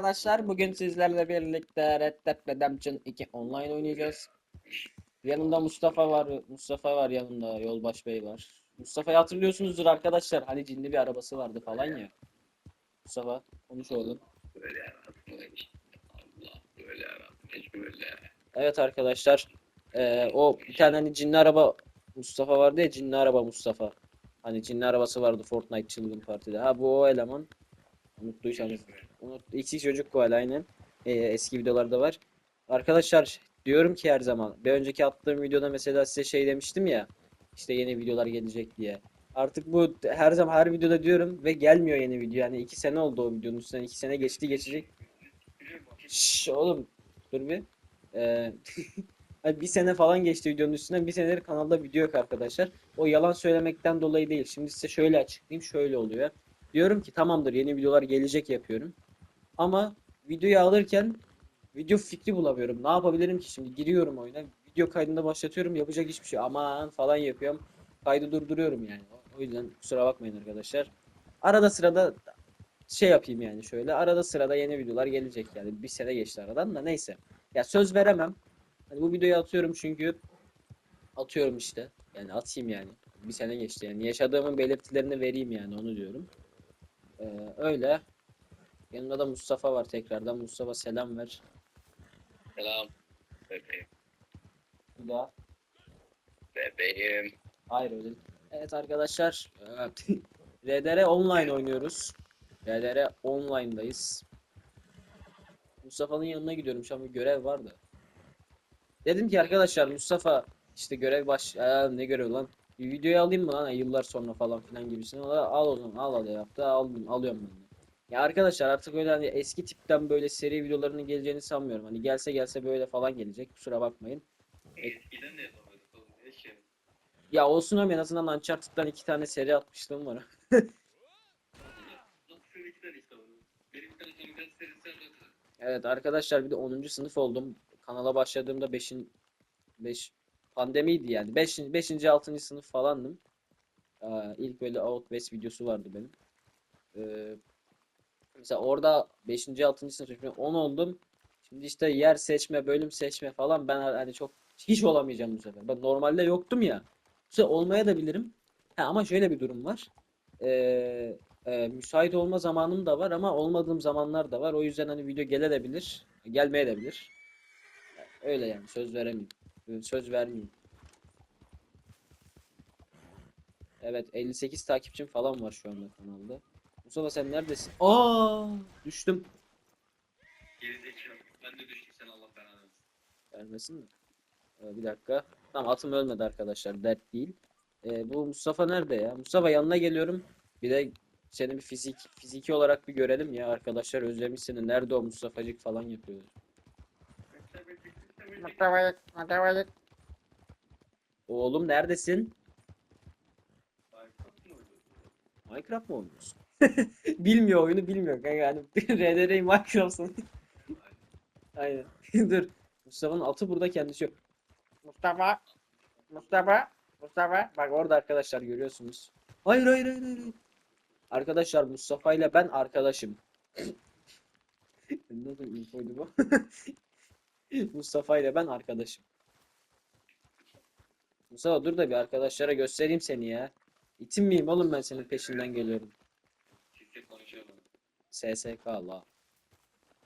Arkadaşlar bugün sizlerle birlikte Red Dead Redemption 2 online oynayacağız. Yanımda Mustafa var. Mustafa var yanımda. Yolbaş Bey var. Mustafa'yı hatırlıyorsunuzdur arkadaşlar. Hani cinli bir arabası vardı falan ya. Mustafa konuş oğlum. Böyle. Evet arkadaşlar. eee, o bir tane hani cinli araba Mustafa vardı ya cinli araba Mustafa. Hani cinli arabası vardı Fortnite çılgın partide. Ha bu o eleman. Unuttuysanız. Unut, XX çocuk koal aynen. Ee, eski videolarda var. Arkadaşlar diyorum ki her zaman bir önceki attığım videoda mesela size şey demiştim ya işte yeni videolar gelecek diye. Artık bu her zaman her videoda diyorum ve gelmiyor yeni video. Yani iki sene oldu o videonun üstünden iki sene geçti geçecek. Şşş oğlum dur bir. Ee, bir sene falan geçti videonun üstünden bir senedir kanalda video yok arkadaşlar. O yalan söylemekten dolayı değil. Şimdi size şöyle açıklayayım şöyle oluyor. Diyorum ki tamamdır yeni videolar gelecek yapıyorum. Ama videoyu alırken video fikri bulamıyorum. Ne yapabilirim ki şimdi? Giriyorum oyuna. Video kaydında başlatıyorum. Yapacak hiçbir şey. Aman falan yapıyorum. Kaydı durduruyorum yani. O- yüzden kusura bakmayın arkadaşlar. Arada sırada şey yapayım yani şöyle. Arada sırada yeni videolar gelecek yani. Bir sene geçti aradan da neyse. Ya söz veremem. Hani bu videoyu atıyorum çünkü atıyorum işte. Yani atayım yani. Bir sene geçti yani. Yaşadığımın belirtilerini vereyim yani onu diyorum. Ee, öyle. Yanımda da Mustafa var tekrardan. Mustafa selam ver. Selam. Bebeğim. Bir daha. Bebeğim. Hayır öyle. Evet arkadaşlar. RDR online oynuyoruz. RDR online'dayız. Mustafa'nın yanına gidiyorum. Şu an bir görev vardı. Dedim ki arkadaşlar Mustafa işte görev baş... Aa, ne görev lan? Bir videoyu alayım mı lan yıllar sonra falan filan. O da al o zaman al hadi yaptı. Aldım, alıyorum ben de. Ya arkadaşlar artık öyle hani eski tipten böyle seri videolarının geleceğini sanmıyorum. Hani gelse gelse böyle falan gelecek. Kusura bakmayın. Eskiden de yapamadık oğlum. Ne şey. Ya olsun ama en azından Uncharted'dan iki tane seri atmışlığım var. Evet arkadaşlar bir de 10. sınıf oldum. Kanala başladığımda 5. 5 pandemiydi yani. 5. 5. 6. sınıf falandım. Aa, ilk böyle Out West videosu vardı benim. Ee, mesela orada 5. 6. sınıf şimdi 10 oldum. Şimdi işte yer seçme, bölüm seçme falan ben hani çok hiç olamayacağım bu sefer. Ben normalde yoktum ya. Bu sefer olmaya da bilirim. Ha, ama şöyle bir durum var. Ee, e, müsait olma zamanım da var ama olmadığım zamanlar da var. O yüzden hani video gelebilir, gelmeye de. Öyle yani söz veremeyim. Ee, Söz vermeyeyim. Evet 58 takipçim falan var şu anda kanalda. Mustafa sen neredesin? Aa düştüm. Gerizekalı. Ben de düştüm sen Allah belanı. Vermesin mi? Ee, bir dakika. Tamam atım ölmedi arkadaşlar. Dert değil. Ee, bu Mustafa nerede ya? Mustafa yanına geliyorum. Bir de seni bir fizik fiziki olarak bir görelim ya arkadaşlar özlemiş seni. Nerede o Mustafacık falan yapıyor. Matavayık, matavayık. Oğlum neredesin? Minecraft mı oynuyorsun? Bilmiyor oyunu bilmiyor kanka yani RDR'yi Minecraft'ın. Aynen. Dur. Mustafa'nın atı burada kendisi yok. Mustafa, Mustafa, Mustafa. Bak orada arkadaşlar görüyorsunuz. Hayır hayır hayır hayır. Arkadaşlar Mustafa ile ben arkadaşım. Nasıl infoydu bu? Mustafa ile ben arkadaşım. Mustafa dur da bir arkadaşlara göstereyim seni ya. İtim miyim oğlum ben senin peşinden geliyorum. SSK la.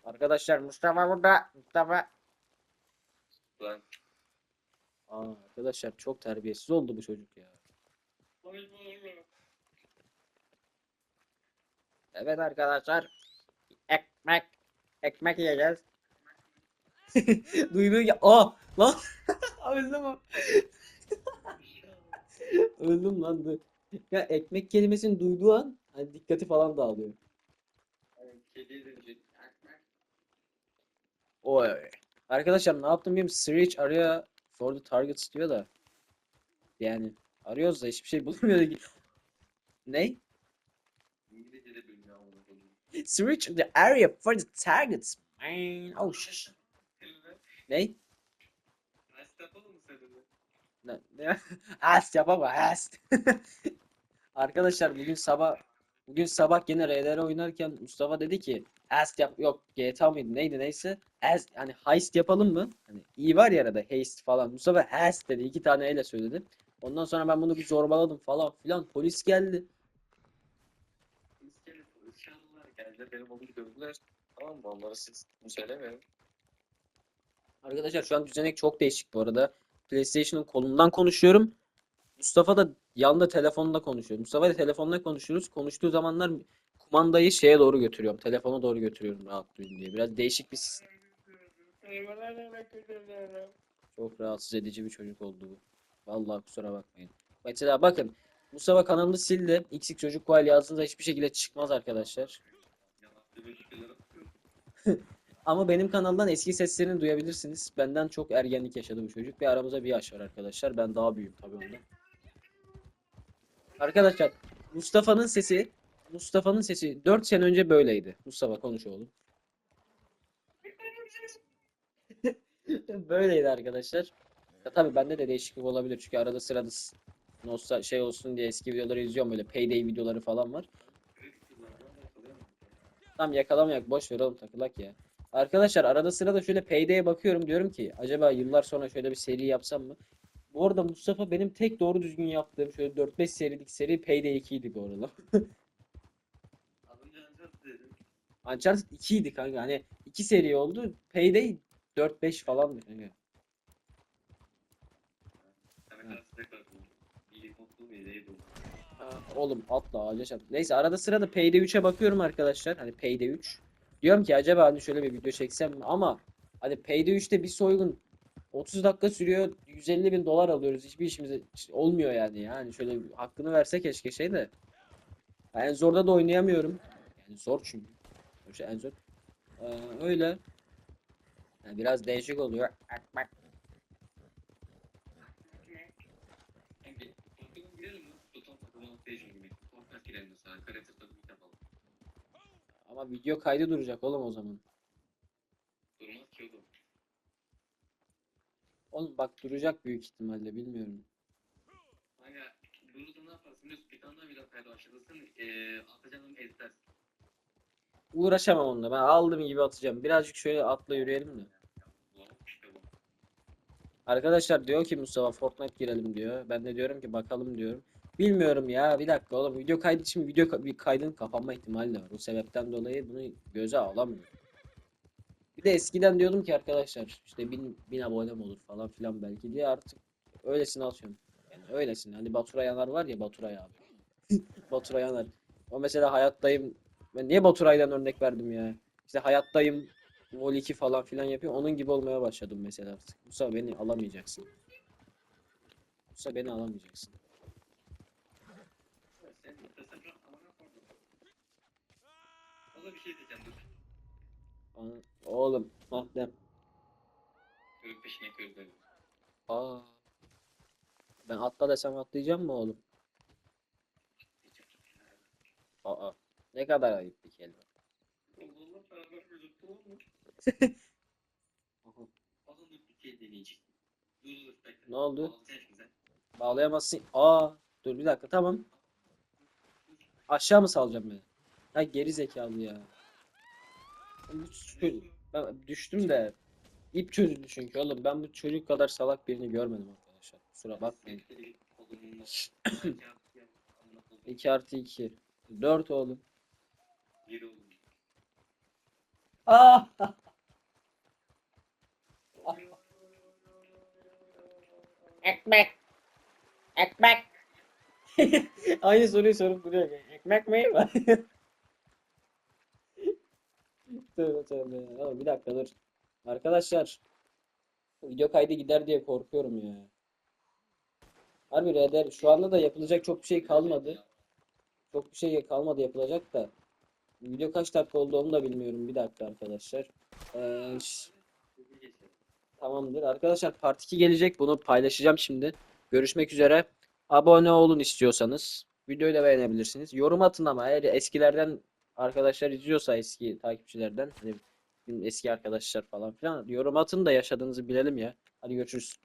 Arkadaşlar Mustafa burada, Mustafa. Lan. Aa, arkadaşlar çok terbiyesiz oldu bu çocuk ya. Evet arkadaşlar. Ekmek, ekmek yiyeceğiz. Duyduğu ya. Aa lan. Öldüm o. Öldüm lan dur. Ya ekmek kelimesini duyduğu an hani dikkati falan dağılıyor. Oy. Arkadaşlar ne yaptım bilmiyorum. Search arıyor for the targets diyor da. Yani arıyoruz da hiçbir şey bulmuyor. Ne? Search the area for the targets. Man. Oh shit. Ne? Nasıl yapalım mı seninle? Ne? ne? Ast yapama ast. Arkadaşlar bugün sabah Bugün sabah yine RDR oynarken Mustafa dedi ki Heist yap yok GTA mıydı neydi neyse Heist hani heist yapalım mı? Hani iyi var ya arada heist falan. Mustafa heist dedi iki tane ele söyledi. Ondan sonra ben bunu bir zorbaladım falan filan. Polis geldi. Polis geldi, polis çağırdılar. Geldiler benim oğlumu dövdüler. Tamam mı? Onlara siz bunu söylemeyin. Arkadaşlar şu an düzenek çok değişik bu arada. PlayStation'ın kolundan konuşuyorum. Mustafa da yanında telefonla konuşuyor. Mustafa ile telefonla konuşuyoruz. Konuştuğu zamanlar kumandayı şeye doğru götürüyorum. Telefona doğru götürüyorum rahat duyun diye. Biraz değişik bir sistem. Çok rahatsız edici bir çocuk oldu bu. Vallahi kusura bakmayın. Mesela bakın Mustafa kanalını sildi. XX çocuk koal yazdığınızda hiçbir şekilde çıkmaz arkadaşlar. Ama benim kanaldan eski seslerini duyabilirsiniz. Benden çok ergenlik yaşadı bu çocuk ve aramızda bir yaş var arkadaşlar. Ben daha büyüğüm tabii ondan. Arkadaşlar Mustafa'nın sesi Mustafa'nın sesi 4 sene önce böyleydi. Mustafa konuş oğlum. Böyleydi arkadaşlar. Ya tabii bende de değişiklik olabilir çünkü arada sırada nostal şey olsun diye eski videoları izliyorum böyle payday videoları falan var. Tamam yakalamayak boş ver oğlum takılak ya. Arkadaşlar arada sırada şöyle Payday'e bakıyorum diyorum ki acaba yıllar sonra şöyle bir seri yapsam mı? Bu arada Mustafa benim tek doğru düzgün yaptığım şöyle 4-5 serilik seri Payday 2 idi bu arada. Uncharted dedim. Uncharted 2 idi kanka hani 2 seri oldu. Payday 4-5 falandı kanka. Ha, oğlum atla ağaca çarp. Neyse arada sırada Payday 3'e bakıyorum arkadaşlar. Hani Payday 3. Diyorum ki acaba hani şöyle bir video çeksem mi? Ama hani Payday 3'te bir soygun 30 dakika sürüyor. 150 bin dolar alıyoruz. Hiçbir işimize olmuyor yani. Yani şöyle hakkını verse keşke şey de. En zorda da oynayamıyorum. Yani zor çünkü. Şey en zor. Ee, öyle. Yani biraz değişik oluyor. Ama video kaydı duracak oğlum o zaman. Durmaz ki oğlum. Oğlum bak duracak büyük ihtimalle bilmiyorum. Bunu da ne yaparsın? Bir tane daha video kaydı başlatırsın. Eee atacağını ezdersin. Uğraşamam onunla. Ben aldığım gibi atacağım. Birazcık şöyle atla yürüyelim de. Arkadaşlar diyor ki Mustafa Fortnite girelim diyor. Ben de diyorum ki bakalım diyorum. Bilmiyorum ya. Bir dakika oğlum. Video kaydı için video ka- bir kaydın kapanma ihtimali de var. O sebepten dolayı bunu göze alamıyorum. Bir de eskiden diyordum ki arkadaşlar işte bin, bin abonem olur falan filan belki diye artık öylesine atıyorum. Yani öylesine. Hani Baturay Yanar var ya Baturay abi. Baturay Yanar. O mesela hayattayım. Ben niye Baturay'dan örnek verdim ya? İşte hayattayım. Vol 2 falan filan yapıyor. Onun gibi olmaya başladım mesela artık. Musa beni alamayacaksın. Musa beni alamayacaksın. Sen istesen bırak ama ne yapardın? O da bir şey diyeceğim dur. Ana- Oğlum. Hah dem. Körük peşine körük. Aa. Ben atla desem atlayacağım mı oğlum? Aa. Ne kadar ayıp bir kelime. Allah beraber gözüktü oğlum. Aha. Oğlum dur bir şey deneyecek. Dur dur bekle. Ne oldu? Bağlayacaksın şimdi sen. Bağlayamazsın. Aa. Dur bir dakika tamam. Aşağı mı salacağım beni? Ha geri zekalı ya. Ben düştüm de ip çözüldü çünkü oğlum. Ben bu çocuk kadar salak birini görmedim arkadaşlar. Kusura bakmayın. Oğlum, 2 artı 2. 4 oğlum. Yürü oğlum. Ah! Ekmek. Ekmek. Aynı soruyu sorup duruyor. Ekmek mi? Tövbe tövbe. Oğlum bir dakika dur. Arkadaşlar. Video kaydı gider diye korkuyorum ya. Harbi RDR şu anda da yapılacak çok bir şey kalmadı. Çok bir şey kalmadı yapılacak da. Video kaç dakika oldu onu da bilmiyorum. Bir dakika arkadaşlar. Ee, Tamamdır. Arkadaşlar Part 2 gelecek. Bunu paylaşacağım şimdi. Görüşmek üzere. Abone olun istiyorsanız. Videoyu da beğenebilirsiniz. Yorum atın ama eğer eskilerden arkadaşlar izliyorsa eski takipçilerden hani eski arkadaşlar falan filan yorum atın da yaşadığınızı bilelim ya. Hadi görüşürüz.